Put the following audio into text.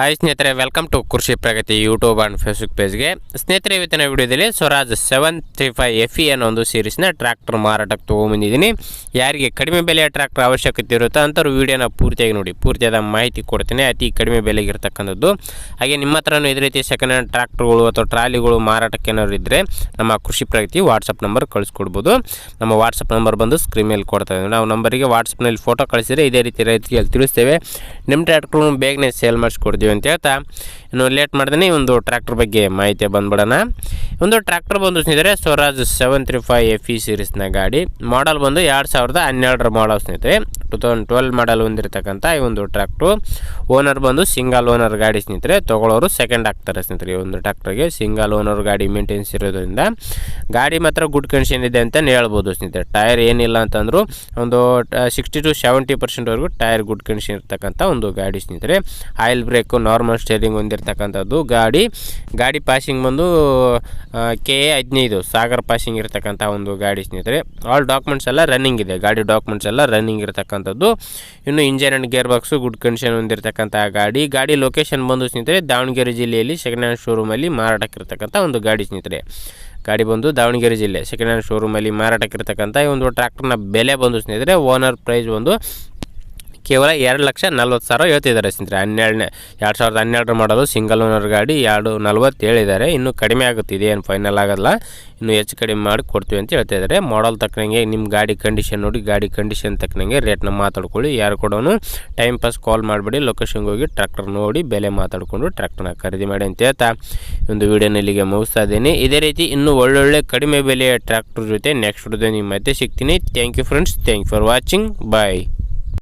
Hi ಸ್ನೇಹಿತರೆ welcome to Krishi Pragati YouTube and Facebook ಪೇಜ್ಗೆ ಸ್ನೇಹಿತರೆ, ಇವತ್ತಿನ ವಿಡಿಯೋದಲ್ಲಿ Swaraj seven three five F E ಅನ್ನೋ ಒಂದು ಸೀರೀಸ್ನ ಟ್ರ್ಯಾಕ್ಟರ್ ಮಾರಾಟಕ್ಕೆ ತೊಗೊಂಬಂದಿದ್ದೀನಿ ಯಾರಿಗೆ ಕಡಿಮೆ ಬೆಲೆಯ ಟ್ರ್ಯಾಕ್ಟರ್ ಅವಶ್ಯಕತೆ ಇರುತ್ತೋ ಅಂಥವ್ರು ವೀಡಿಯೋನ ಪೂರ್ತಿಯಾಗಿ ನೋಡಿ, ಪೂರ್ತಿಯಾದ ಮಾಹಿತಿ ಕೊಡ್ತೀನಿ. ಅತಿ ಕಡಿಮೆ ಬೆಲೆಗೆ ಇರ್ತಕ್ಕಂಥದ್ದು. ಹಾಗೆ ನಿಮ್ಮ ಹತ್ರನೂ ಇದೇ ರೀತಿ ಸೆಕೆಂಡ್ ಹ್ಯಾಂಡ್ ಟ್ರ್ಯಾಕ್ಟರ್ಗಳು ಅಥವಾ ಟ್ರಾಲಿಗಳು ಮಾರಾಟಕ್ಕೆ ಏನಾದ್ರು ಇದ್ದರೆ ನಮ್ಮ ಕೃಷಿ ಪ್ರಗತಿ ವಾಟ್ಸಪ್ ನಂಬರ್ ಕಳಿಸ್ಕೊಡ್ಬೋದು. ನಮ್ಮ ವಾಟ್ಸಪ್ ನಂಬರ್ ಬಂದು ಸ್ಕ್ರೀನ್ ಮೇಲೆ ಕೊಡ್ತಾ ಇದ್ದೀವಿ ನಾವು ನಂಬರಿಗೆ ವಾಟ್ಸಪ್ನಲ್ಲಿ ಫೋಟೋ ಕಳಿಸಿದರೆ ಇದೇ ರೀತಿ ರೈತರಿಗೆ ತಿಳಿಸ್ತೇವೆ. ನಿಮ್ಮ ಟ್ರ್ಯಾಕ್ಟ್ರು ಬೇಗನೆ ಸೇಲ್ ಮಾಡಿಸ್ಕೊಡ್ತೀವಿ ಅಂತ ಹೇಳ್ತಾ. ಇನ್ನು ಲೇಟ್ ಮಾಡ್ದೇ ಒಂದು ಟ್ರ್ಯಾಕ್ಟರ್ ಬಗ್ಗೆ ಮಾಹಿತಿ ಬಂದ್ಬಿಡೋಣ. ಒಂದು ಟ್ರ್ಯಾಕ್ಟರ್ ಬಂದು ಸ್ನೇಹಿತರೆ Swaraj seven three five F E ಸೀರೀಸ್ನ ಗಾಡಿ. ಮಾಡಲ್ ಬಂದು ಎರಡು ಸಾವಿರದ ಹನ್ನೆರಡರ ಮಾಡಲ್ ಸ್ನೇಹಿತರೆ. ಟು ತೌಸಂಡ್ ಟ್ವೆಲ್ ಮಾಡಲ್ ಹೊಂದಿರತಕ್ಕಂಥ ಈ ಒಂದು ಟ್ರ್ಯಾಕ್ಟ್ರು ಓನರ್ ಬಂದು ಸಿಂಗಲ್ ಓನರ್ ಗಾಡಿ ಸ್ನೇಹಿತರೆ. ತೊಗೊಳೋರು ಸೆಕೆಂಡ್ ಆಗ್ತಾರೆ ಸ್ನೇಹಿತರೆ ಈ ಒಂದು ಟ್ರ್ಯಾಕ್ಟರ್ಗೆ ಸಿಂಗಲ್ ಓನರ್ ಗಾಡಿ ಮೇಂಟೆನ್ಸ್ ಇರೋದ್ರಿಂದ. ಗಾಡಿ ಮಾತ್ರ ಗುಡ್ ಕಂಡೀಷನ್ ಇದೆ ಅಂತಲೇ ಹೇಳ್ಬೋದು ಸ್ನೇಹಿತರೆ. ಟೈರ್ ಏನಿಲ್ಲ ಅಂತಂದ್ರು ಒಂದು ಸಿಕ್ಸ್ಟಿ ಟು ಸೆವೆಂಟಿ ಪರ್ಸೆಂಟ್ವರೆಗೂ ಟೈರ್ ಗುಡ್ ಕಂಡೀಷನ್ ಇರ್ತಕ್ಕಂಥ ಒಂದು ಗಾಡಿ ಸ್ನೇಹಿತರೆ. ಆಯಿಲ್ ಬ್ರೇಕು ನಾರ್ಮಲ್ ಸ್ಟೇರಿಂಗ್ ಹೊಂದಿರತಕ್ಕಂಥದ್ದು. ಗಾಡಿ ಗಾಡಿ ಪಾಸಿಂಗ್ ಬಂದು ಕೆ ಎ ಹದಿನೈದು ಸಾಗರ್ ಪಾಸಿಂಗ್ ಇರತಕ್ಕಂಥ ಒಂದು ಗಾಡಿ ಸ್ನೇಹಿತರೆ. ಆಲ್ ಡಾಕ್ಯುಮೆಂಟ್ಸ್ ಎಲ್ಲ ರನ್ನಿಂಗ್ ಇದೆ. ಗಾಡಿ ಡಾಕ್ಯುಮೆಂಟ್ಸ್ ಎಲ್ಲ ರನ್ನಿಂಗ್ ಇರತಕ್ಕಂಥದ್ದು. ಇನ್ನು engine and gear box good condition ಹೊಂದಿರತಕ್ಕಂಥ ಗಾಡಿ. ಗಾಡಿ ಲೊಕೇಶನ್ ಬಂದು ಸ್ನೇಹಿತರೆ, ದಾವಣಗೆರೆ ಜಿಲ್ಲೆಯಲ್ಲಿ ಸೆಕೆಂಡ್ ಹ್ಯಾಂಡ್ ಶೋರೂಮಲ್ಲಿ ಮಾರಾಟಕ್ಕಿರ್ತಕ್ಕಂಥ ಒಂದು ಗಾಡಿ ಸ್ನೇಹಿತರೆ. ಗಾಡಿ ಬಂದು ದಾವಣಗೆರೆ ಜಿಲ್ಲೆ ಸೆಕೆಂಡ್ ಹ್ಯಾಂಡ್ ಶೋರೂಮಲ್ಲಿ ಮಾರಾಟಕ್ಕಿರ್ತಕ್ಕಂಥ ಈ ಒಂದು ಟ್ರ್ಯಾಕ್ಟರ್ನ ಬೆಲೆ ಬಂದು ಸ್ನೇಹಿತರೆ ಓನರ್ ಪ್ರೈಸ್ ಒಂದು ಕೇವಲ ಎರಡು ಲಕ್ಷ ನಲ್ವತ್ತು ಸಾವಿರ ಹೇಳ್ತಿದ್ದಾರೆ ಸ್ನೇಹಿತರೆ. ಹನ್ನೆರಡನೇ, ಎರಡು ಸಾವಿರದ ಹನ್ನೆರಡರ ಮಾಡಲು ಸಿಂಗಲ್ ಓನರ್ ಗಾಡಿ ಎರಡು ನಲ್ವತ್ತು ಹೇಳಿದ್ದಾರೆ. ಇನ್ನೂ ಕಡಿಮೆ ಆಗುತ್ತೆ ಇದೇನು ಫೈನಲ್ ಆಗೋಲ್ಲ. ಇನ್ನು ಹೆಚ್ಚು ಕಡಿಮೆ ಮಾಡಿ ಕೊಡ್ತೀವಿ ಅಂತ ಹೇಳ್ತಾ ಇದ್ದಾರೆ. ಮಾಡಲ್ ತಕ್ಕನಂಗೆ ನಿಮ್ಮ ಗಾಡಿ ಕಂಡೀಷನ್ ನೋಡಿ, ಗಾಡಿ ಕಂಡೀಷನ್ ತಕ್ಕನಂಗೆ ರೇಟ್ನ ಮಾತಾಡ್ಕೊಳ್ಳಿ. ಯಾರು ಕೊಡೋನು ಟೈಮ್ ಪಾಸ್ ಕಾಲ್ ಮಾಡಿಬಿಡಿ ಲೊಕೇಶನ್ಗೆ ಹೋಗಿ ಟ್ರ್ಯಾಕ್ಟರ್ ನೋಡಿ, ಬೆಲೆ ಮಾತಾಡಿಕೊಂಡು ಟ್ರ್ಯಾಕ್ಟರ್ನ ಖರೀದಿ ಮಾಡಿ ಅಂತ ಹೇಳ್ತಾ ಒಂದು ಇಲ್ಲಿಗೆ ಮುಗಿಸ್ತಾ ಇದ್ದೀನಿ. ಇದೇ ರೀತಿ ಇನ್ನೂ ಒಳ್ಳೊಳ್ಳೆ ಕಡಿಮೆ ಬೆಲೆಯ ಟ್ರ್ಯಾಕ್ಟರ್ ಜೊತೆ ನೆಕ್ಸ್ಟ್ ನಿಮ್ಮ ಮತ್ತೆ ಸಿಗ್ತೀನಿ. Thank you friends thank you for watching bye